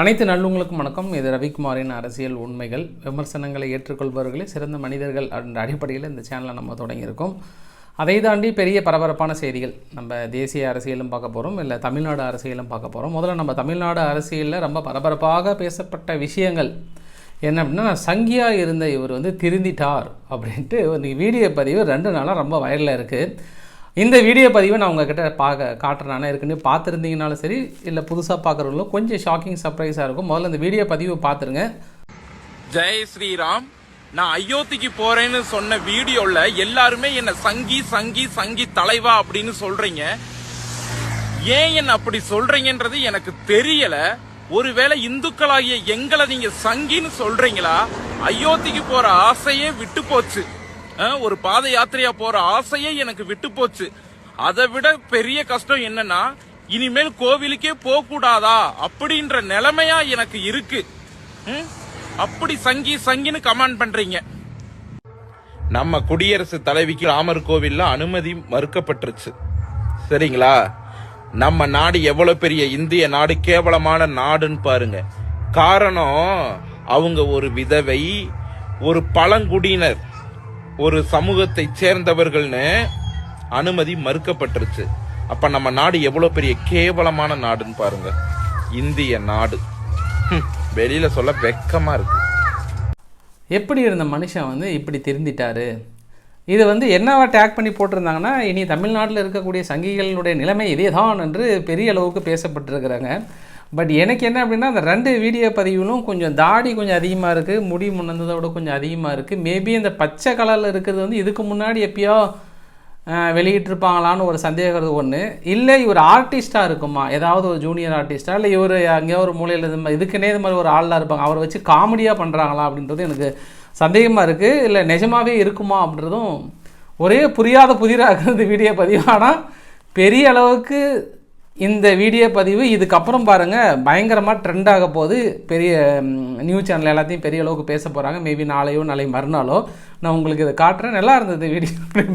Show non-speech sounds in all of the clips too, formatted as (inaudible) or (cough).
அனைத்து நல்லுங்களுக்கும் வணக்கம். இது ரவிக்குமாரின் அரசியல் உண்மைகள். விமர்சனங்களை ஏற்றுக்கொள்பவர்களே சிறந்த மனிதர்கள் அப்படின்ற அடிப்படையில் இந்த சேனலை நம்ம தொடங்கியிருக்கோம். அதை தாண்டி பெரிய பரபரப்பான செய்திகள் நம்ம தேசிய அரசியலும் பார்க்க போகிறோம் இல்லை தமிழ்நாடு அரசியலும் பார்க்க போகிறோம் முதல்ல நம்ம தமிழ்நாடு அரசியலில் ரொம்ப பரபரப்பாக பேசப்பட்ட விஷயங்கள் என்ன அப்படின்னா சங்கியா இருந்த இவர் வந்து திருந்திட்டார் அப்படின்ட்டு ஒரு வீடியோ பதிவு ரெண்டு நாளாக ரொம்ப வைரலாக இருக்குது இந்த வீடியோ பதிவை நான் உங்ககிட்ட பார்க்க காட்டுறேன். ஏற்கனவே பார்த்துருந்தீங்கனாலும் சரி இல்லை புதுசாக பார்க்குறவங்களும் கொஞ்சம் ஷாக்கிங் சர்ப்ரைஸாக இருக்கும். முதல்ல இந்த வீடியோ பதிவை பார்த்துருங்க. ஜெய் ஸ்ரீராம். நான் அயோத்திக்கு போறேன்னு சொன்ன வீடியோல எல்லாருமே என்ன சங்கி சங்கி சங்கி தலைவா அப்படின்னு சொல்றீங்க. ஏன் என்ன அப்படி சொல்றீங்கன்றது எனக்கு தெரியல. ஒருவேளை இந்துக்களாகிய எங்களை நீங்க சங்கின்னு சொல்றீங்களா? அயோத்திக்கு போற ஆசையே விட்டு போச்சு. ஒரு பாத யாத்திரையா போற ஆசையே எனக்கு விட்டு போச்சு. அதை விட பெரிய கஷ்டம் என்னன்னா இனிமேல் கோவிலுக்கே போக கூடாதா அப்படின்ற நிலைமையா எனக்கு இருக்கு. ம்? அப்படி சங்கி சங்கின்னு கமெண்ட் பண்றீங்க. நம்ம குடியரசு தலைவிக்கு ராமர் கோவில்ல அனுமதி மறுக்கப்பட்டுருச்சு. சரிங்களா? நம்ம நாடு எவ்வளவு பெரிய இந்திய நாடு கேவலமான நாடுன்னு பாருங்க. காரணம் அவங்க ஒரு விதவை ஒரு பழங்குடியினர். ஒரு சமூகத்தை சேர்ந்தவர்கள்னு அனுமதி மறுக்கப்பட்டுருச்சு. அப்ப நம்ம நாடு எவ்வளவு பெரிய கேவலமான நாடுன்னு பாருங்க. இந்திய நாடு. வெளியில சொல்ல வெக்கமா இருக்கு. எப்படி இருந்த மனுஷன் வந்து இப்படி திருந்திட்டாரு? இது வந்து என்னவா டேக் பண்ணி போட்டிருந்தாங்கன்னா இனி தமிழ்நாட்டில் இருக்கக்கூடிய சங்கிகளுடைய நிலைமை இதே தான் என்று பெரிய அளவுக்கு பேசப்பட்டிருக்கிறாங்க. பட் எனக்கு என்ன அப்படின்னா அந்த ரெண்டு வீடியோ பதிவிலும் கொஞ்சம் தாடி கொஞ்சம் அதிகமாக இருக்குது முடி முன்னந்ததை விட கொஞ்சம் அதிகமாக இருக்குது மேபி இந்த பச்சை கலரில் இருக்கிறது வந்து இதுக்கு முன்னாடி எப்பயோ வெளியிட்டிருப்பாங்களான்னு ஒரு சந்தேகம் ஒன்று இல்லை இவர் ஆர்டிஸ்ட்டாக இருக்குமா? ஏதாவது ஒரு ஜூனியர் ஆர்டிஸ்ட்டாக இல்லை இவர் அங்கேயோ ஒரு மூலையில் இது மாதிரி இதுக்குன்னே இது மாதிரி ஒரு ஆளாக இருப்பாங்க. அவரை வச்சு காமெடியாக பண்ணுறாங்களா அப்படின்றது எனக்கு சந்தேகமாக இருக்குது இல்லை நிஜமாகவே இருக்குமா அப்படின்றதும் ஒரே புரியாத புதிராக இருக்கிறது வீடியோ பதிவு. ஆனால் பெரிய அளவுக்கு இந்த வீடியோ பதிவு இதுக்கப்புறம் பாருங்கள் பயங்கரமாக ட்ரெண்ட் ஆக போது பெரிய நியூஸ் சேனல் எல்லாத்தையும் பெரிய அளவுக்கு பேச போகிறாங்க மேபி நாளையோ நாளை மறுநாளோ. நான் உங்களுக்கு இதை காட்டுறேன். நல்லா இருந்தது வீடியோ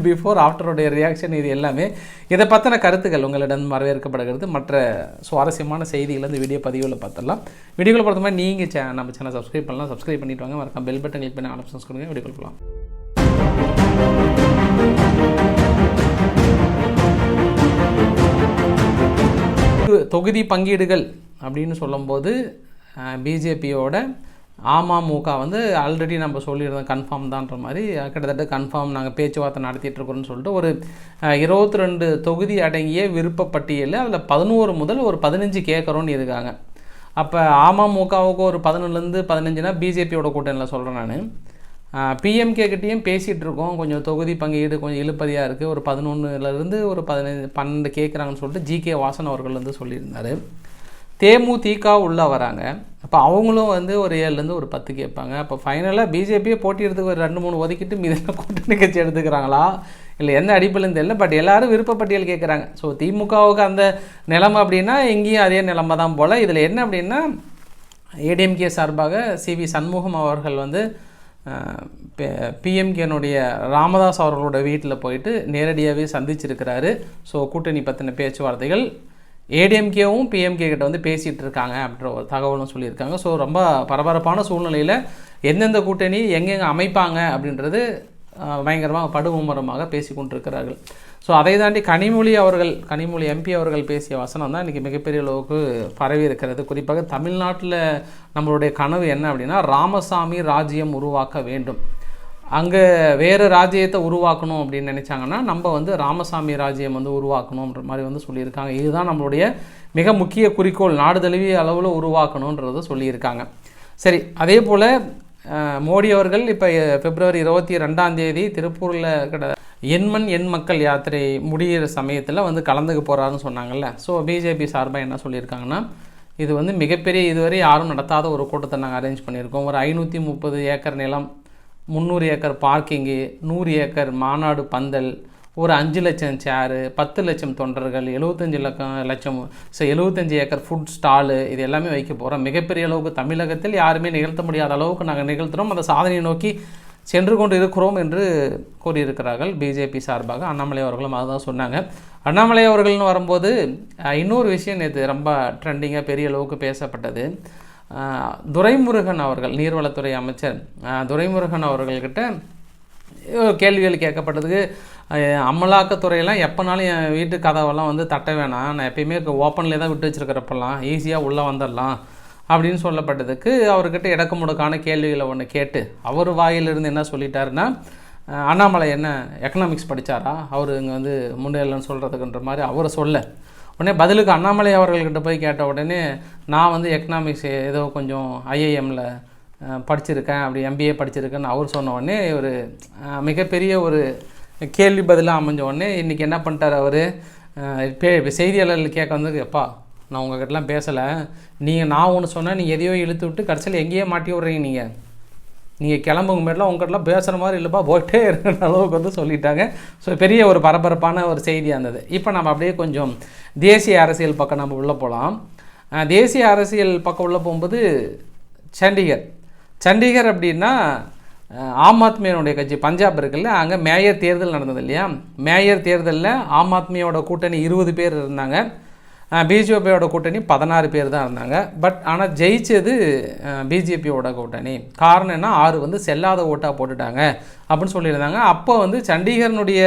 பிஃபோர் ஆஃப்டருடைய ரியாக்ஷன் இது எல்லாமே. இதை பற்றின கருத்துக்கள் உங்களிடம் வரவேற்கப்படுகிறது. மற்ற சுவாரஸ்யமான செய்திகள் இந்த வீடியோ பதிவில் பார்த்துடலாம். வீடியோவில் பொறுத்த மாதிரி நீங்கள் சே நம்ம சேனல் சப்ஸ்கிரைப் பண்ணலாம். சப்ஸ்கிரைப் பண்ணிட்டு வாங்க. மறக்காம பெல் பட்டன் கிளிக் பண்ணி ஆப்ஷன்ஸ் கொடுங்க. வீடியோ கொடுக்கலாம் தொகுதி பங்கீடுகள் அப்படின்னு சொல்லும்போது பிஜேபியோட அமமுக வந்து ஆல்ரெடி நம்ம சொல்லியிருந்தோம் கன்ஃபார்ம் தான்ற மாதிரி. கிட்டத்தட்ட கன்ஃபார்ம் நாங்கள் பேச்சுவார்த்தை நடத்திட்டுருக்கோம்னு சொல்லிட்டு ஒரு இருபத்தி ரெண்டு தொகுதி அடங்கிய விருப்பப்பட்டியலில் அதில் பதினோரு முதல் ஒரு பதினஞ்சு கேட்குறோன்னு இருக்காங்க. அப்போ அமமுகவுக்கு ஒரு பதினொன்றுலேருந்து பதினஞ்சுனா பிஜேபியோட கூட்டணியில் சொல்கிறேன் நான். பிஎம்கே கிட்டேயும் பேசிகிட்டு இருக்கோம். கொஞ்சம் தொகுதி பங்கீடு கொஞ்சம் இழுப்பதியாக இருக்குது ஒரு பதினொன்றுலேருந்து ஒரு பதினஞ்சு பன்னெண்டு கேட்குறாங்கன்னு சொல்லிட்டு ஜிகே வாசன் அவர்கள் வந்து சொல்லியிருந்தார். தேமுதிக உள்ளே வராங்க. அப்போ அவங்களும் வந்து ஒரு ஏழுலேருந்து ஒரு பத்து கேட்பாங்க. அப்போ ஃபைனலாக பிஜேபியே போட்டியிடறதுக்கு ஒரு ரெண்டு மூணு ஒதுக்கிட்டு மீதெல்லாம் கூட்டணி கட்சி எடுத்துக்கிறாங்களா? இல்லை எந்த அடிப்பிலும் தெரியல. பட் எல்லாரும் விருப்பப்பட்டியல் கேட்குறாங்க. ஸோ திமுகவுக்கு அந்த நிலமை அப்படின்னா எங்கேயும் அதே நிலமை தான் போல். இதில் என்ன அப்படின்னா ஏடிஎம்கே சார்பாக சி வி சண்முகம் அவர்கள் வந்து பிஎம்கேனுடைய ராமதாஸ் அவர்களோட வீட்டில் போயிட்டு நேரடியாகவே சந்திச்சிருக்கிறாரு. ஸோ கூட்டணி பற்றின பேச்சுவார்த்தைகள் ஏடிஎம்கேவும் பிஎம்கே கிட்ட வந்து பேசிகிட்டு இருக்காங்க அப்படின்ற ஒரு தகவலும் சொல்லியிருக்காங்க. ஸோ ரொம்ப பரபரப்பான சூழ்நிலையில் எந்தெந்த கூட்டணி எங்கெங்கே அமைப்பாங்க அப்படின்றது பயங்கரமாக படுமும்மரமாக பேசி கொண்டிருக்கிறார்கள் ஸோ அதை தாண்டி கனிமொழி அவர்கள் கனிமொழி எம்பி அவர்கள் பேசிய வசனம் தான் இன்றைக்கி மிகப்பெரிய அளவுக்கு பரவி இருக்கிறது. குறிப்பாக தமிழ்நாட்டில் நம்மளுடைய கனவு என்ன அப்படின்னா ராமசாமி ராஜ்யம் உருவாக்க வேண்டும். அங்கே வேறு ராஜ்யத்தை உருவாக்கணும் அப்படின்னு நினச்சாங்கன்னா நம்ம வந்து ராமசாமி ராஜ்யம் வந்து உருவாக்கணுன்ற மாதிரி வந்து சொல்லியிருக்காங்க. இதுதான் நம்மளுடைய மிக முக்கிய குறிக்கோள். நாடு தழுவிய அளவில் உருவாக்கணுன்றதை சொல்லியிருக்காங்க. சரி அதே போல் மோடி அவர்கள் இப்போ பிப்ரவரி இருபத்தி ரெண்டாம் தேதி திருப்பூரில் கிட்ட எண்மண் எண் மக்கள் யாத்திரை முடிகிற சமயத்தில் வந்து கலந்துக்க போகிறாருன்னு சொன்னாங்கல்ல. ஸோ பிஜேபி சார்பாக என்ன சொல்லியிருக்காங்கன்னா இது வந்து மிகப்பெரிய இதுவரை யாரும் நடத்தாத ஒரு கூட்டத்தை நாங்கள் அரேஞ்ச் பண்ணியிருக்கோம். ஒரு ஐநூற்றி முப்பது ஏக்கர் நிலம் முந்நூறு ஏக்கர் பார்க்கிங்கு நூறு ஏக்கர் மாநாடு பந்தல் ஒரு அஞ்சு லட்சம் சேரு பத்து லட்சம் தொண்டர்கள் எழுபத்தஞ்சு லட்சம் லட்சம் ஸோ எழுபத்தஞ்சு ஏக்கர் ஃபுட் ஸ்டாலு இது எல்லாமே வைக்க போகிறோம் மிகப்பெரிய அளவுக்கு தமிழகத்தில் யாருமே நிகழ்த்த முடியாத அளவுக்கு நாங்கள் நிகழ்த்துகிறோம் அந்த சாதனையை நோக்கி சென்று கொண்டு இருக்கிறோம் என்று கூறியிருக்கிறார்கள் பிஜேபி சார்பாக. அண்ணாமலை அவர்களும் அதுதான் சொன்னாங்க. அண்ணாமலை அவர்கள்னு வரும்போது இன்னொரு விஷயம் நேற்று ரொம்ப ட்ரெண்டிங்காக பெரிய அளவுக்கு பேசப்பட்டது. துரைமுருகன் அவர்கள் நீர்வளத்துறை அமைச்சர் துரைமுருகன் அவர்கள்கிட்ட கேள்விகள் கேட்கப்பட்டதுக்கு அமலாக்கத்துறையெல்லாம் எப்போனாலும் என் வீட்டு கதவெல்லாம் வந்து தட்ட வேணாம். நான் எப்பயுமே ஓப்பன்லேயே தான் விட்டு வச்சுருக்கிறப்பெல்லாம் ஈஸியாக உள்ளே வந்துடலாம். அப்படின்னு சொல்லப்பட்டதுக்கு அவர்கிட்ட இடக்கு முடக்கான கேள்விகளை ஒன்று கேட்டு அவர் வாயிலிருந்து என்ன சொல்லிட்டாருன்னா அண்ணாமலை என்ன எக்கனாமிக்ஸ் படித்தாரா அவர் இங்கே வந்து முன்னேறலன்னு சொல்கிறதுக்குன்ற மாதிரி அவரை சொல்ல. உடனே பதிலுக்கு அண்ணாமலை அவர்கள்கிட்ட போய் கேட்ட உடனே நான் வந்து எக்கனாமிக்ஸ் ஏதோ கொஞ்சம் ஐஐஎம்மில் படிச்சிருக்கேன் அப்படி எம்பிஏ படிச்சிருக்கேன்னு அவர் சொன்ன உடனே ஒரு மிகப்பெரிய ஒரு கேள்வி பதிலாக அமைஞ்ச உடனே இன்றைக்கி என்ன பண்ணிட்டார் அவர்? பே செய்தியாளர்கள் கேட்க வந்து எப்பா நான் உங்ககிட்டலாம் பேசலை. நீங்கள் நான் ஒன்று சொன்னேன் நீங்கள் எதையோ இழுத்து விட்டு கடைசியில் எங்கேயே மாட்டி விட்றீங்க நீங்கள் நீங்கள் கிளம்புங்க மாரிலாம் உங்கள்கிட்டலாம் பேசுகிற மாதிரி இல்லைப்பா போயிட்டே இருக்கிற அளவுக்கு வந்து சொல்லிட்டாங்க. ஸோ பெரிய ஒரு பரபரப்பான ஒரு செய்தியாக இருந்தது. இப்போ நம்ம அப்படியே கொஞ்சம் தேசிய அரசியல் பக்கம் நம்ம உள்ளே போகலாம் தேசிய அரசியல் பக்கம் உள்ளே போகும்போது சண்டிகர். சண்டிகர் அப்படின்னா ஆம் ஆத்மியினுடைய கட்சி பஞ்சாப் இருக்குல்ல அங்கே மேயர் தேர்தல் நடந்தது இல்லையா? மேயர் தேர்தலில் ஆம் ஆத்மியோட கூட்டணி இருபது பேர் இருந்தாங்க. பிஜேபியோட கூட்டணி பதினாறு பேர் தான் இருந்தாங்க. பட் ஆனால் ஜெயிச்சது பிஜேபியோட கூட்டணி. காரணம் என்ன? ஆறு வந்து செல்லாத ஓட்டாக போட்டுட்டாங்க அப்படின்னு சொல்லியிருந்தாங்க. அப்போ வந்து சண்டிகரனுடைய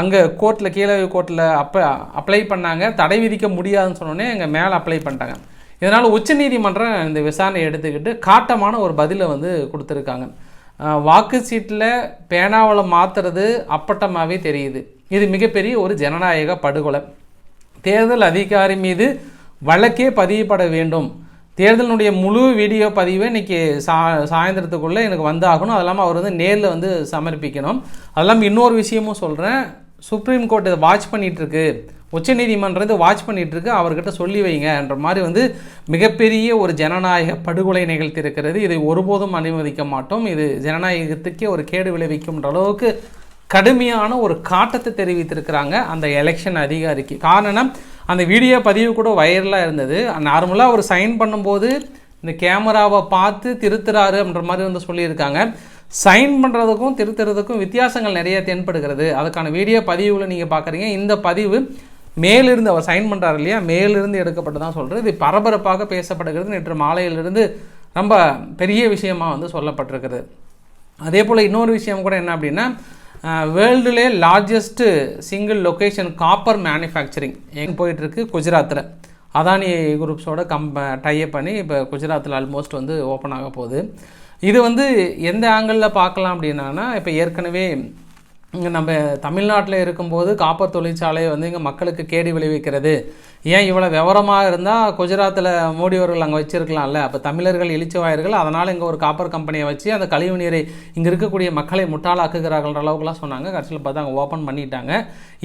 அங்கே கோர்ட்டில் கீழே கோர்ட்டில் அப்போ அப்ளை பண்ணாங்க. தடை விதிக்க முடியாதுன்னு சொன்னோன்னே எங்க மேலே அப்ளை பண்ணிட்டாங்க. இதனால் உச்சநீதிமன்றம் இந்த விசாரணை எடுத்துக்கிட்டு காட்டமான ஒரு பதிலை வந்து கொடுத்துருக்காங்க. வாக்கு சீட்டில் பேனாவில் மாற்றுறது அப்பட்டமாகவே தெரியுது. இது மிகப்பெரிய ஒரு ஜனநாயக படுகொலை. தேர்தல் அதிகாரி மீது வழக்கே பதியப்பட வேண்டும். தேர்தலினுடைய முழு வீடியோ பதிவை இன்றைக்கி சா சாயந்தரத்துக்குள்ளே எனக்கு வந்தாகணும். அது இல்லாமல் அவர் வந்து நேரில் வந்து சமர்ப்பிக்கணும். அது இல்லாமல் இன்னொரு விஷயமும் சொல்கிறேன் சுப்ரீம் கோர்ட் இதை வாட்ச் பண்ணிகிட்ருக்கு உச்சநீதிமன்றம் இதை வாட்ச் பண்ணிகிட்ருக்கு அவர்கிட்ட சொல்லி வைங்கன்ற மாதிரி வந்து மிகப்பெரிய ஒரு ஜனநாயக படுகொலை நிகழ்த்தியிருக்கிறது. இதை ஒருபோதும் அனுமதிக்க மாட்டோம். இது ஜனநாயகத்துக்கே ஒரு கேடு விளைவிக்கும்ன்ற அளவுக்கு கடுமையான ஒரு காட்டத்தை தெரிவித்திருக்கிறாங்க அந்த எலெக்ஷன் அதிகாரிக்கு. காரணம் அந்த வீடியோ பதிவு கூட வைரலாக இருந்தது. நார்மலாக அவர் சைன் பண்ணும்போது இந்த கேமராவை பார்த்து திருத்துறாரு அப்படின்ற மாதிரி வந்து சொல்லியிருக்காங்க. சைன் பண்ணுறதுக்கும் திருத்துறதுக்கும் வித்தியாசங்கள் நிறைய தென்படுகிறது. அதுக்கான வீடியோ பதிவுகளை நீங்கள் பார்க்குறீங்க. இந்த பதிவு மேலிருந்து அவர் சைன் பண்ணுறாரு இல்லையா? மேலிருந்து எடுக்கப்பட்டு தான் சொல்கிறது இது பரபரப்பாக பேசப்படுகிறது. நேற்று மாலையிலிருந்து ரொம்ப பெரிய விஷயமாக வந்து சொல்லப்பட்டிருக்கிறது. அதே போல் இன்னொரு விஷயம் கூட என்ன அப்படின்னா வேர்ல்டுலே largest single location copper manufacturing எங்கே போயிட்டுருக்கு? குஜராத்தில் அதானி குரூப்ஸோட கம்ப டைப் பண்ணி இப்போ குஜராத்தில் ஆல்மோஸ்ட் வந்து ஓப்பன் ஆக போகுது. இது வந்து எந்த ஆங்கிளில் பார்க்கலாம் அப்படின்னா இப்போ ஏற்கனவே இங்கே நம்ம தமிழ்நாட்டில் இருக்கும்போது காப்பர் தொழிற்சாலை வந்து இங்கே மக்களுக்கு கேடு விளைவிக்கிறது. ஏன் இவ்வளோ விவரமாக இருந்தால் குஜராத்தில் மோடி அவர்கள் அங்கே வச்சிருக்கலாம்ல? அப்போ தமிழர்கள் எழுச்சிவாயர்கள் அதனால் இங்கே ஒரு காப்பர் கம்பெனியை வச்சு அந்த கழிவு நீரை இங்கே இருக்கக்கூடிய மக்களை முட்டாளாக்குகிறார்கள்ன்ற அளவுக்குலாம் சொன்னாங்க. கடைசியில் பார்த்தா அங்கே ஓப்பன் பண்ணிட்டாங்க.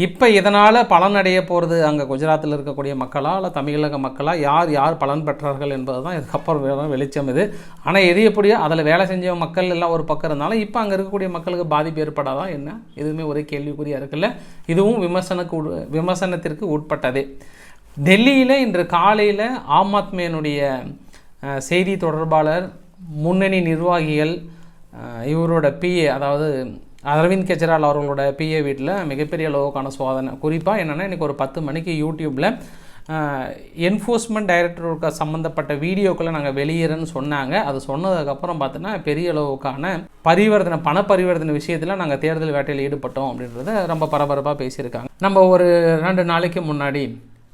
இப்போ இதனால் பலனடைய போகிறது அங்கே குஜராத்தில் இருக்கக்கூடிய மக்களா இல்லை தமிழக மக்களா? யார் யார் பலன் பெற்றார்கள் என்பது தான் இதுக்கப்புறம் வெளிச்சம் இது. ஆனால் எது எப்படியோ அதில் வேலை செஞ்ச மக்கள் எல்லாம் ஒரு பக்கம் இருந்தாலும் இப்போ அங்கே இருக்கக்கூடிய மக்களுக்கு பாதிப்பு ஏற்படாதான் என்ன? எதுவுமே ஒரே கேள்விக்குறியாக இருக்குல்ல? இதுவும் விமர்சனக்கு விமர்சனத்திற்கு உட்பட்டதே. டெல்லியில் இன்று காலையில் ஆம் ஆத்மியினுடைய செய்தி தொடர்பாளர் முன்னணி நிர்வாகிகள் இவரோட பிஏ அதாவது அரவிந்த் கெஜ்ரிவால் அவர்களோட பிஏ வீட்டில் மிகப்பெரிய அளவுக்கான சோதனை. குறிப்பாக என்னென்னா இன்றைக்கி ஒரு பத்து மணிக்கு யூடியூப்பில் என்ஃபோர்ஸ்மெண்ட் டைரக்டருக்கு சம்மந்தப்பட்ட வீடியோக்களை நாங்கள் வெளியேறன்னு சொன்னாங்க. அது சொன்னதுக்கப்புறம் பார்த்தோன்னா பெரிய அளவுக்கான பரிவர்த்தனை பண பரிவர்த்தனை விஷயத்தில் நாங்கள் தேர்தல் வேட்டையில் ஈடுபட்டோம் அப்படின்றத ரொம்ப பரபரப்பாக பேசியிருக்காங்க. நம்ம ஒரு ரெண்டு நாளைக்கு முன்னாடி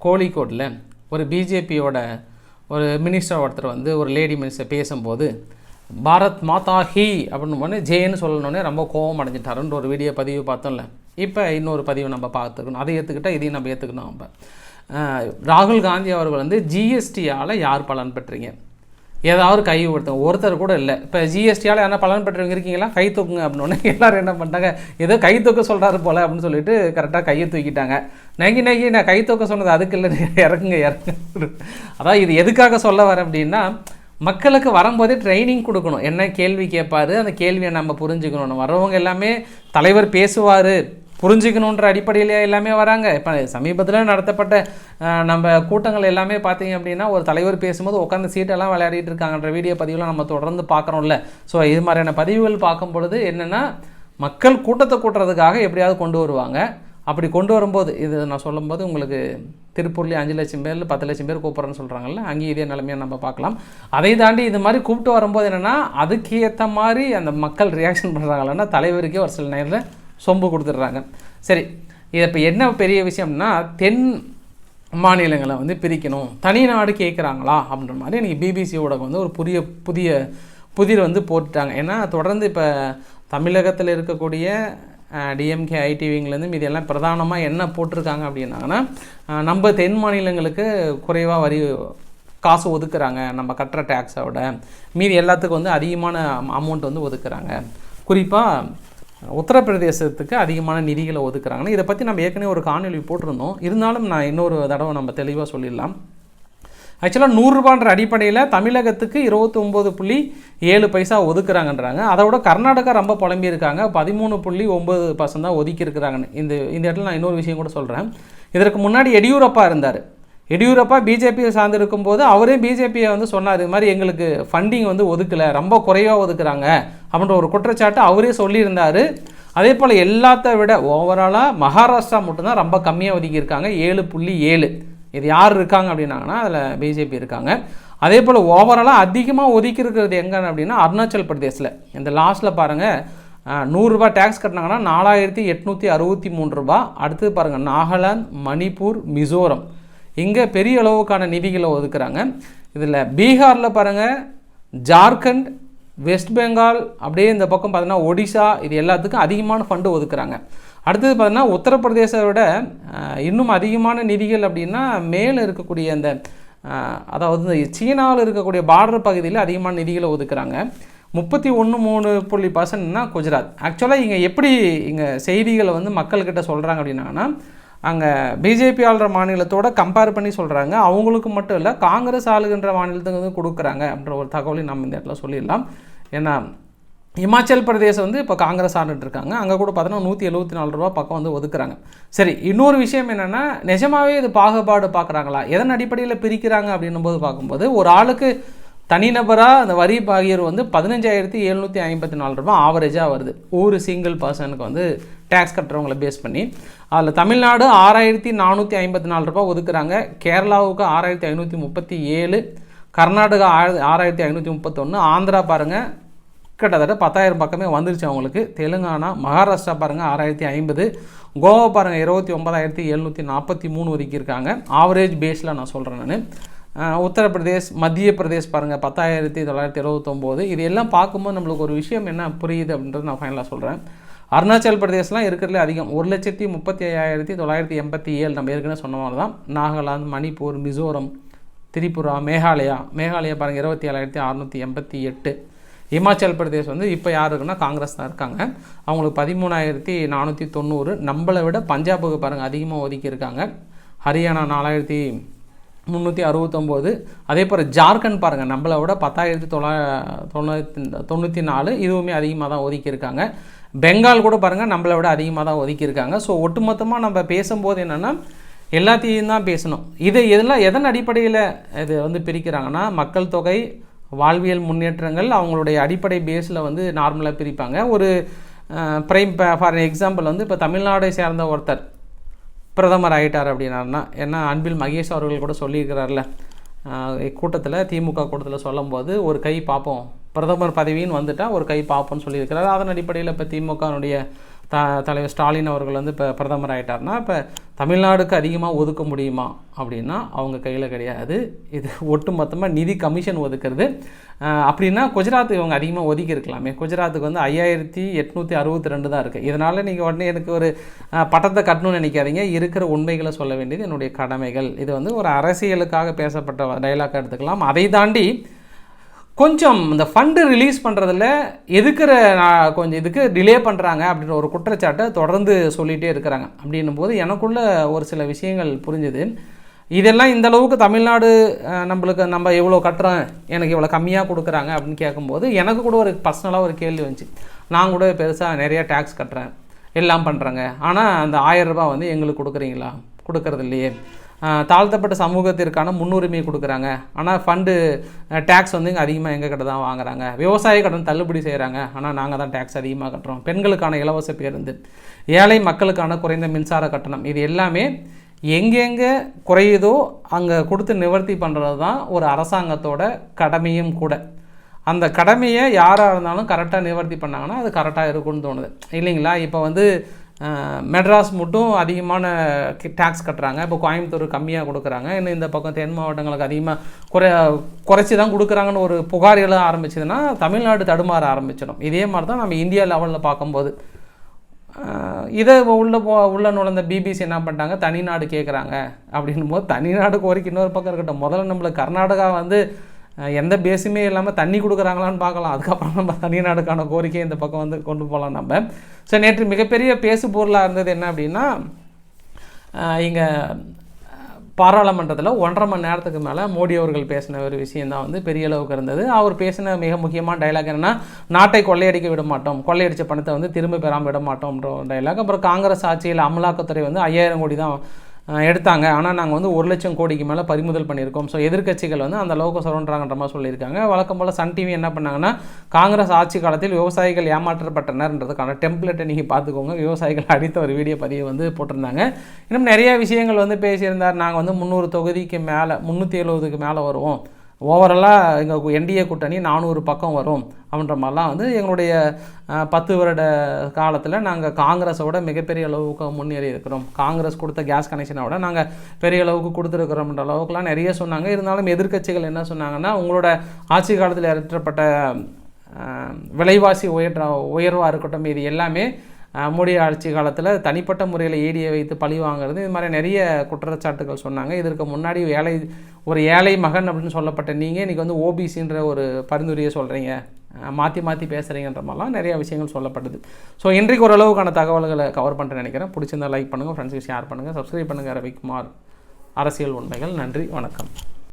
கோழிக்கோட்டில் ஒரு பிஜேபியோட ஒரு மினிஸ்டர் ஒருத்தர் வந்து ஒரு லேடி மினிஸ்டர் பேசும்போது பாரத் மாதா ஹி அப்படின்னு போனே ஜெயன்னு சொல்லணுன்னே ரொம்ப கோவம் அடைஞ்சிட்டாருன்ற ஒரு வீடியோ பதிவு பார்த்தோம்ல. இப்போ இன்னொரு பதிவு நம்ம பார்த்துக்கணும். அதை ஏற்றுக்கிட்டால் இதையும் நம்ம ஏற்றுக்கணும் நம்ம. ராகுல் காந்தி அவர்கள் வந்து ஜிஎஸ்டியால் யார் பலன் பெற்றீங்க? ஏதாவது கை ஒருத்தங்க ஒருத்தர் கூட இல்லை. இப்போ ஜிஎஸ்டியால் யாரா பலன் பெற்றவங்க இருக்கீங்களா? கை தூக்குங்க அப்படின்னு எல்லாரும் என்ன பண்ணிட்டாங்க ஏதோ கை தூக்க சொல்கிறாரு போல அப்படின்னு சொல்லிட்டு கரெக்டாக கையை தூக்கிட்டாங்க. நகி நகி நான் கை தூக்க சொன்னது அதுக்கு இல்லை (laughs) இறக்குங்க இறக்குங்க அதான் இது எதுக்காக சொல்ல வரேன் அப்படின்னா மக்களுக்கு வரும்போதே ட்ரைனிங் கொடுக்கணும். என்ன கேள்வி கேட்பாரு அந்த கேள்வியை நம்ம புரிஞ்சுக்கணும். வரவங்க எல்லாமே தலைவர் பேசுவார். புரிஞ்சுக்கணுன்ற அடிப்படையிலே எல்லாமே வராங்க. இப்போ சமீபத்தில் நடத்தப்பட்ட நம்ம கூட்டங்கள் எல்லாமே பார்த்தீங்க அப்படின்னா ஒரு தலைவர் பேசும்போது உட்காந்து சீட்டெல்லாம் விளையாடிட்டு இருக்காங்கன்ற வீடியோ பதிவுலாம் நம்ம தொடர்ந்து பார்க்குறோம்ல ஸோ இது மாதிரியான பதிவுகள் பார்க்கும் பொழுது என்னென்னா மக்கள் கூட்டத்தை கூட்டுறதுக்காக எப்படியாவது கொண்டு வருவாங்க. அப்படி கொண்டு வரும்போது இது நான் சொல்லும்போது உங்களுக்கு திருப்பூர்லேயே அஞ்சு லட்சம் பேர் பத்து லட்சம் பேர் கூப்பிட்றேன்னு சொல்கிறாங்கல்ல அங்கேயும் இதே நிலைமையை நம்ம பார்க்கலாம். அதை தாண்டி இது மாதிரி கூப்பிட்டு வரும்போது என்னென்னா அதுக்கு ஏற்ற மாதிரி அந்த மக்கள் ரியாக்ஷன் பண்ணுறாங்களன்னா தலைவருக்கே ஒரு சில நேரத்தில் சொம்பு கொடுத்துட்றாங்க. சரி இது இப்போ என்ன பெரிய விஷயம்னா தென் மாநிலங்களை வந்து பிரிக்கணும். தனி நாடு கேட்குறாங்களா அப்படின்ற மாதிரி எனக்கு பிபிசி ஊடகம் வந்து ஒரு புதிய புதிய புதிர் வந்து போட்டுட்டாங்க. ஏன்னா தொடர்ந்து இப்போ தமிழகத்தில் இருக்கக்கூடிய டிஎம்கே ஐடிவிங்லேருந்து மீதி எல்லாம் பிரதானமாக என்ன போட்டிருக்காங்க அப்படின்னாங்கன்னா நம்ம தென் மாநிலங்களுக்கு குறைவாக வரி காசு ஒதுக்குறாங்க. நம்ம கட்டுற டேக்ஸை விட. மீதி எல்லாத்துக்கும் வந்து அதிகமான அமௌண்ட் வந்து ஒதுக்குறாங்க. குறிப்பாக உத்தரப்பிரதேசத்துக்கு அதிகமான நிதிகளை ஒதுக்குறாங்கன்னு இதை பற்றி நம்ம ஏற்கனவே ஒரு காணொலி போட்டிருந்தோம். இருந்தாலும் நான் இன்னொரு தடவை நம்ம தெளிவாக சொல்லிடலாம். ஆக்சுவலாக நூறுரூபான்ற அடிப்படையில் தமிழகத்துக்கு இருபத்தி ஒம்பது புள்ளி ஏழு பைசா ஒதுக்குறாங்கன்றாங்க. அதை விட கர்நாடகா ரொம்ப புலம்பியிருக்காங்க பதிமூணு புள்ளி ஒம்பது பர்சன்ட் தான் ஒதுக்கியிருக்கிறாங்கன்னு இந்த இந்த இடத்துல நான் இன்னொரு விஷயம் கூட சொல்கிறேன் இதற்கு முன்னாடி எடியூரப்பா இருந்தார். எடியூரப்பா பிஜேபியை சார்ந்திருக்கும் போது அவரே பிஜேபியை வந்து சொன்னார் இது மாதிரி எங்களுக்கு ஃபண்டிங் வந்து ஒதுக்கலை ரொம்ப குறைவாக ஒதுக்குறாங்க அப்படின்ற ஒரு குற்றச்சாட்டு அவரே சொல்லியிருந்தார். அதே போல் எல்லாத்த விட ஓவராலாக மகாராஷ்டிரா மட்டும்தான் ரொம்ப கம்மியாக ஒதுக்கியிருக்காங்க ஏழு புள்ளி ஏழு. இது யார் இருக்காங்க அப்படின்னாங்கன்னா அதில் பிஜேபி இருக்காங்க. அதே போல் ஓவராலாக அதிகமாக ஒதுக்கி இருக்கிறது எங்கே அப்படின்னா அருணாச்சல் பிரதேசில் இந்த லாஸ்ட்டில் பாருங்கள் நூறுரூபா டேக்ஸ் கட்டினாங்கன்னா நாலாயிரத்தி எட்நூற்றி அறுபத்தி மூணு ரூபா அடுத்தது பாருங்கள் நாகாலாந்து மணிப்பூர் மிசோரம். இங்கே பெரிய அளவுக்கான நிதிகளை ஒதுக்குறாங்க. இதில் பீகாரில் பாருங்கள் ஜார்க்கண்ட் வெஸ்ட் பெங்கால் அப்படியே இந்த பக்கம் பார்த்தீங்கன்னா ஒடிசா இது எல்லாத்துக்கும் அதிகமான ஃபண்டு ஒதுக்குறாங்க. அடுத்தது பார்த்தீங்கன்னா உத்தரப்பிரதேசத்தை விட இன்னும் அதிகமான நிதிகள் அப்படின்னா மேலே இருக்கக்கூடிய அந்த அதாவது இந்த சீனாவில் இருக்கக்கூடிய பார்டர் பகுதியில் அதிகமான நிதிகளை ஒதுக்குறாங்க. முப்பத்தி ஒன்று மூணு புள்ளி பர்சன்ட்னா குஜராத் ஆக்சுவலாக இங்கே எப்படி இங்கே செய்திகளை வந்து மக்கள்கிட்ட சொல்கிறாங்க அப்படின்னாங்கன்னா அங்கே பிஜேபி ஆளுற மாநிலத்தோட கம்பேர் பண்ணி சொல்கிறாங்க அவங்களுக்கு மட்டும் இல்லை காங்கிரஸ் ஆளுகின்ற மாநிலத்துக்கு வந்து கொடுக்குறாங்க அப்படின்ற ஒரு தகவலையும் நம்ம இந்த இடத்துல சொல்லிடலாம். ஏன்னா இமாச்சல் பிரதேசம் வந்து இப்போ காங்கிரஸ் ஆண்டுட்டு இருக்காங்க. அங்கே கூட பார்த்தோன்னா நூற்றி எழுபத்தி நாலு ரூபா பக்கம் வந்து ஒதுக்குறாங்க. சரி இன்னொரு விஷயம் என்னென்னா நிஜமாவே இது பாகுபாடு பார்க்குறாங்களா எதன் அடிப்படையில் பிரிக்கிறாங்க அப்படின்னும் போது பார்க்கும்போது ஒரு ஆளுக்கு தனிநபராக அந்த வரி பாகியர் வந்து பதினஞ்சாயிரத்தி எழுநூற்றி ஐம்பத்தி நாலு ரூபா ஆவரேஜாக வருது. ஒரு சிங்கிள் பர்சனுக்கு வந்து டேக்ஸ் கட்டுறவங்களை பேஸ் பண்ணி அதில் தமிழ்நாடு ஆறாயிரத்தி நானூற்றி ஐம்பத்தி நாலு ரூபாய் ஒதுக்குறாங்க. கேரளாவுக்கு ஆறாயிரத்தி ஐநூற்றி முப்பத்தி ஏழு கர்நாடகா ஆறாயிரத்தி ஐநூற்றி முப்பத்தொன்று ஆந்திரா பாருங்கள் கிட்டத்தட்ட பத்தாயிரம் பக்கமே வந்துருச்சு அவங்களுக்கு. தெலுங்கானா மகாராஷ்டிரா பாருங்கள் ஆறாயிரத்தி ஐம்பது கோவா பாருங்கள் இருபத்தி ஒன்பதாயிரத்தி எழுநூற்றி நாற்பத்தி மூணு ஒதுக்கியிருக்காங்க. ஆவரேஜ் பேஸில் நான் சொல்கிறேன் நான். உத்தரப்பிரதேஷ் மத்திய பிரதேஷ் பாருங்கள் பத்தாயிரத்தி தொள்ளாயிரத்தி எழுபத்தொம்போது இது எல்லாம் பார்க்கும்போது நம்மளுக்கு ஒரு விஷயம் என்ன புரியுது அப்படின்றது நான் ஃபைனலாக சொல்கிறேன் அருணாச்சல் பிரதேசலாம் இருக்கிறதுல அதிகம். ஒரு லட்சத்தி முப்பத்தி ஐயாயிரத்தி தொள்ளாயிரத்தி எண்பத்தி ஏழு நம்ம ஏற்கனவே சொன்ன மாதிரி தான். நாகாலாந்து மணிப்பூர் மிசோரம் திரிபுரா மேகாலயா. மேகாலயா பாருங்கள் இருபத்தி ஏழாயிரத்தி அறநூற்றி எண்பத்தி எட்டு. இமாச்சல் பிரதேஷ் வந்து இப்போ யார் இருக்குன்னா காங்கிரஸ் தான் இருக்காங்க. அவங்களுக்கு பதிமூணாயிரத்தி நானூற்றி தொண்ணூறு. நம்மளை விட பஞ்சாபுக்கு பாருங்கள் அதிகமாக ஒதுக்கியிருக்காங்க. ஹரியானா நாலாயிரத்தி முந்நூற்றி அறுபத்தொம்போது. அதே போல் ஜார்க்கண்ட் பாருங்கள் நம்மளை விட பத்தாயிரத்தி தொள்ளா தொண்ணூற்றி தொண்ணூற்றி நாலு இதுவுமே அதிகமாக தான் ஒதுக்கியிருக்காங்க. பெங்கால் கூட பாருங்கள் நம்மளை விட அதிகமாக தான் ஒதுக்கியிருக்காங்க. ஸோ ஒட்டுமொத்தமாக நம்ம பேசும்போது என்னென்னா எல்லாத்தையும் தான் பேசணும். இது எதெல்லாம் எதன் அடிப்படையில் இது வந்து பிரிக்கிறாங்கன்னா மக்கள் தொகை வாழ்வியல் முன்னேற்றங்கள் அவங்களுடைய அடிப்படை பேஸில் வந்து நார்மலாக பிரிப்பாங்க. ஒரு பிரைம் ஃபார் எக்ஸாம்பிள் வந்து இப்போ தமிழ்நாடை சேர்ந்த ஒருத்தர் பிரதமர் ஆகிட்டார் அப்படின்னா ஏன்னா அன்பில் மகேஷ் அவர்கள் கூட சொல்லியிருக்கிறார்ல கூட்டத்தில் திமுக கூட்டத்தில் சொல்லும்போது ஒரு கை பார்ப்போம் பிரதமர் பதவின்னு வந்துட்டால் ஒரு கை பார்ப்போம்னு சொல்லியிருக்கிறார். அதன் அடிப்படையில் இப்போ திமுகனுடைய த தலைவர் ஸ்டாலின் அவர்கள் வந்து இப்போ பிரதமர் ஆகிட்டார்னா இப்போ தமிழ்நாடுக்கு அதிகமாக ஒதுக்க முடியுமா அப்படின்னா அவங்க கையில் கிடையாது. இது ஒட்டு மொத்தமாக நிதி கமிஷன் ஒதுக்குறது. அப்படின்னா குஜராத் இவங்க அதிகமாக ஒதுக்கி இருக்கலாமே. குஜராத்துக்கு வந்து ஐயாயிரத்தி எட்நூற்றி அறுபத்தி ரெண்டு தான் இருக்குது இதனால் நீங்கள் உடனே எனக்கு ஒரு பட்டத்தை கட்டணும்னு நினைக்காதீங்க. இருக்கிற உண்மைகளை சொல்ல வேண்டியது என்னுடைய கடமைகள். இது வந்து ஒரு அரசியலுக்காக பேசப்பட்ட டைலாக் எடுத்துக்கலாம். அதை தாண்டி கொஞ்சம் இந்த ஃபண்டு ரிலீஸ் பண்ணுறதில் எதுக்குற நான் கொஞ்சம் இதுக்கு டிலே பண்ணுறாங்க அப்படின்ற ஒரு குற்றச்சாட்டை தொடர்ந்து சொல்லிகிட்டே இருக்கிறாங்க. அப்படின்னும் போது எனக்குள்ள ஒரு சில விஷயங்கள் புரிஞ்சுது. இதெல்லாம் இந்த அளவுக்கு தமிழ்நாடு நம்மளுக்கு நம்ம எவ்வளோ கட்டுறோம் எனக்கு இவ்வளோ கம்மியாக கொடுக்குறாங்க அப்படின்னு கேட்கும்போது எனக்கு கூட ஒரு பர்சனலாக ஒரு கேள்வி வந்துச்சு. நான் கூட பெருசாக நிறையா டேக்ஸ் கட்டுறேன் எல்லாம் பண்ணுறேங்க ஆனால் அந்த ஆயிரம் ரூபாய் வந்து எங்களுக்கு கொடுக்குறீங்களா? கொடுக்கறது இல்லையே. தாழ்த்தப்பட்ட சமூகத்திற்கான முன்னுரிமை கொடுக்குறாங்க. ஆனால் ஃபண்டு டேக்ஸ் வந்து இங்கே அதிகமாக எங்கள் கிட்ட தான் வாங்குறாங்க. விவசாய கடன் தள்ளுபடி செய்கிறாங்க ஆனால் நாங்கள் தான் டேக்ஸ் அதிகமாக கட்டுறோம். பெண்களுக்கான இலவச பேருந்து ஏழை மக்களுக்கான குறைந்த மின்சார கட்டணம் இது எல்லாமே எங்கெங்கே குறையுதோ அங்கே கொடுத்து நிவர்த்தி பண்ணுறது தான் ஒரு அரசாங்கத்தோட கடமையும் கூட. அந்த கடமையை யாராக இருந்தாலும் கரெக்டாக நிவர்த்தி பண்ணாங்கன்னா அது கரெக்டாக இருக்கும்னு தோணுது. இல்லைங்களா? இப்போ வந்து மெட்ராஸ் மட்டும் அதிகமான டேக்ஸ் கட்டுறாங்க. இப்போ கோயம்புத்தூர் கம்மியாக கொடுக்குறாங்க. இன்னும் இந்த பக்கம் தென் மாவட்டங்களுக்கு அதிகமாக குறை குறைச்சி தான் கொடுக்குறாங்கன்னு ஒரு புகார் எழ ஆரம்பிச்சதுன்னா தமிழ்நாடு தடுமாற ஆரம்பிச்சிடும். இதே மாதிரி தான் நம்ம இந்தியா லெவலில் பார்க்கும்போது. இதை உள்ள போ உள்ள நுழைந்த பிபிசி என்ன பண்ணிட்டாங்க? தனிநாடு கேட்குறாங்க அப்படின்னும் போது தனிநாடு கோரிக்கை இன்னொரு பக்கம் இருக்கட்டும். முதல்ல நம்மளுக்கு கர்நாடகா வந்து எந்த பேஸுமே இல்லாமல் தண்ணி கொடுக்குறாங்களான்னு பார்க்கலாம். அதுக்கப்புறம் நம்ம தனிநாடுக்கான கோரிக்கையை இந்த பக்கம் வந்து கொண்டு போகலாம் நம்ம. ஸோ நேற்று மிகப்பெரிய பேசு பொருளாக இருந்தது என்ன அப்படின்னா இங்கே பாராளுமன்றத்தில் ஒன்றரை மணி நேரத்துக்கு மேலே மோடி அவர்கள் பேசின ஒரு விஷயந்தான் வந்து பெரிய அளவுக்கு இருந்தது. அவர் பேசின மிக முக்கியமான டைலாக் என்னென்னா நாட்டை கொள்ளையடிக்க விட மாட்டோம். கொள்ளையடித்த பணத்தை வந்து திரும்ப பெறாமல் விட மாட்டோம்ன்ற டைலாக் அப்புறம் காங்கிரஸ் ஆட்சியில் அமலாக்கத்துறை வந்து ஐயாயிரம் கோடி தான் எடுத்தாங்க. ஆனால் நாங்கள் வந்து ஒரு லட்சம் கோடிக்கு மேலே பறிமுதல் பண்ணியிருக்கோம். ஸோ எதிர்கட்சிகள் வந்து அந்த அளவுக்கு சொல்கிறாங்கன்ற மாதிரி சொல்லியிருக்காங்க. வழக்கம் போல் சன் டிவி என்ன பண்ணாங்கன்னா காங்கிரஸ் ஆட்சி காலத்தில் விவசாயிகள் ஏமாற்றப்பட்டனர்ன்றதுக்கான டெம்ப்ளேட்டை நீங்கள் பார்த்துக்கோங்க. விவசாயிகள் அடித்த ஒரு வீடியோ பதிவு வந்து போட்டிருந்தாங்க. இன்னும் நிறைய விஷயங்கள் வந்து பேசியிருந்தார். நாங்கள் வந்து முந்நூறு தொகுதிக்கு மேலே முந்நூற்றி எழுபதுக்கு மேலே வருவோம். ஓவராலாக எங்கள் என்டிஏ கூட்டணி நானூறு பக்கம் வரும் அப்படின்ற மாதிரிலாம் வந்து எங்களுடைய பத்து வருட காலத்தில் நாங்கள் காங்கிரஸை விட மிகப்பெரிய அளவுக்கு முன்னேறி இருக்கிறோம். காங்கிரஸ் கொடுத்த கேஸ் கனெக்ஷனை விட நாங்கள் பெரிய அளவுக்கு கொடுத்துருக்குறோம்ன்ற அளவுக்குலாம் நிறைய சொன்னாங்க. இருந்தாலும் எதிர்க்கட்சிகள் என்ன சொன்னாங்கன்னா உங்களோட ஆட்சி காலத்தில் ஏற்றப்பட்ட விலைவாசி உயர்ற உயர்வாக இருக்கட்டும் இது எல்லாமே மோடி ஆட்சி காலத்தில் தனிப்பட்ட முறையில் ஏடியை வைத்து பழி வாங்குறது இது மாதிரி நிறைய குற்றச்சாட்டுகள் சொன்னாங்க. இதற்கு முன்னாடி வேலை ஒரு ஏழை மகன் அப்படின்னு சொல்லப்பட்ட நீங்கள் இன்றைக்கி வந்து ஓபிசின்ற ஒரு பரிந்துரையை சொல்கிறீங்க மாற்றி மாற்றி பேசுகிறீங்கன்ற மாதிரிலாம் நிறையா விஷயங்கள் சொல்லப்பட்டது ஸோ இன்றைக்கு ஓரளவுக்கான தகவல்களை கவர் பண்ணுறேன் நினைக்கிறேன். பிடிச்சிருந்தா லைக் பண்ணுங்கள் ஃப்ரெண்ட்ஸுக்கு ஷேர் பண்ணுங்கள் சப்ஸ்கிரைப் பண்ணுங்கள் ரவிக்குமார் அரசியல் உண்மைகள். நன்றி வணக்கம்.